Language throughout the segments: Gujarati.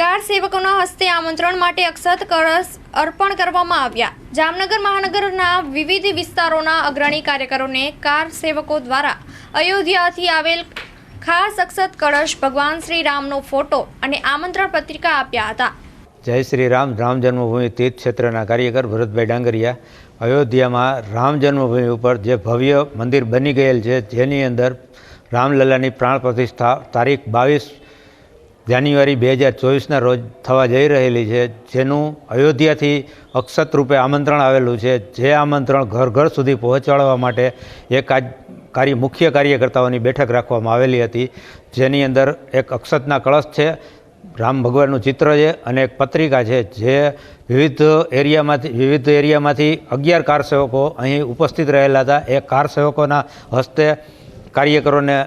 કાર સેવકોના હસ્તે આમંત્રણ માટે અક્ષત કળશ અર્પણ કરવામાં આવ્યા. જામનગર મહાનગરના વિવિધ વિસ્તારોના અગ્રણી કાર્યકરોને કાર સેવકો દ્વારા અયોધ્યાથી આવેલ ખાસ અક્ષત કળશ ભગવાન શ્રી રામનો ફોટો અને આમંત્રણ પત્રિકા આપ્યા હતા. જય શ્રી રામ રામ જન્મભૂમિ તીર્થ ક્ષેત્રના કાર્યકર ભરતભાઈ ડાંગરિયા. અયોધ્યામાં રામ જન્મભૂમિ ઉપર જે ભવ્ય મંદિર બની ગયેલ છે, જેની અંદર રામલલ્લાની પ્રાણ પ્રતિષ્ઠા તારીખ બાવીસ જાન્યુઆરી બે હજાર ચોવીસના રોજ થવા જઈ રહેલી છે, જેનું અયોધ્યાથી અક્ષત રૂપે આમંત્રણ આવેલું છે. જે આમંત્રણ ઘર ઘર સુધી પહોંચાડવા માટે એક આજ કાર્ય, મુખ્ય કાર્યકર્તાઓની બેઠક રાખવામાં આવેલી હતી. જેની અંદર એક અક્ષતના કળશ છે, રામ ભગવાનનું ચિત્ર છે અને એક પત્રિકા છે, જે વિવિધ એરિયામાંથી વિવિધ એરિયામાંથી અગિયાર કાર સેવકો અહીં ઉપસ્થિત રહેલા હતા. એ કાર સેવકોના હસ્તે કાર્યકરોને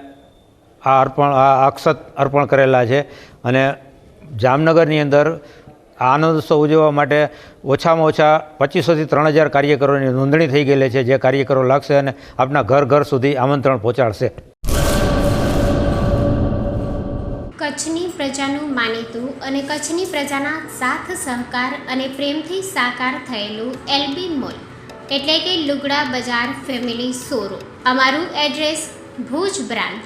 આ અર્પણ, આ અક્ષત અર્પણ કરેલા છે. અને જામનગરની અંદર આનંદ ઉત્સવ ઉજવવા માટે ઓછામાં ઓછા પચીસોથી ત્રણ હજાર કાર્યકરોની નોંધણી થઈ ગયેલી છે, જે કાર્યકરો લાગશે અને આપના ઘર ઘર સુધી આમંત્રણ પહોંચાડશે. કચ્છની પ્રજાનું માનીતું અને કચ્છની પ્રજાના સાથ સહકાર અને પ્રેમથી સાકાર થયેલું એલબી મોલ, એટલે કે લુગડા બજાર ફેમિલી શોરૂમ. અમારું address Bhuj branch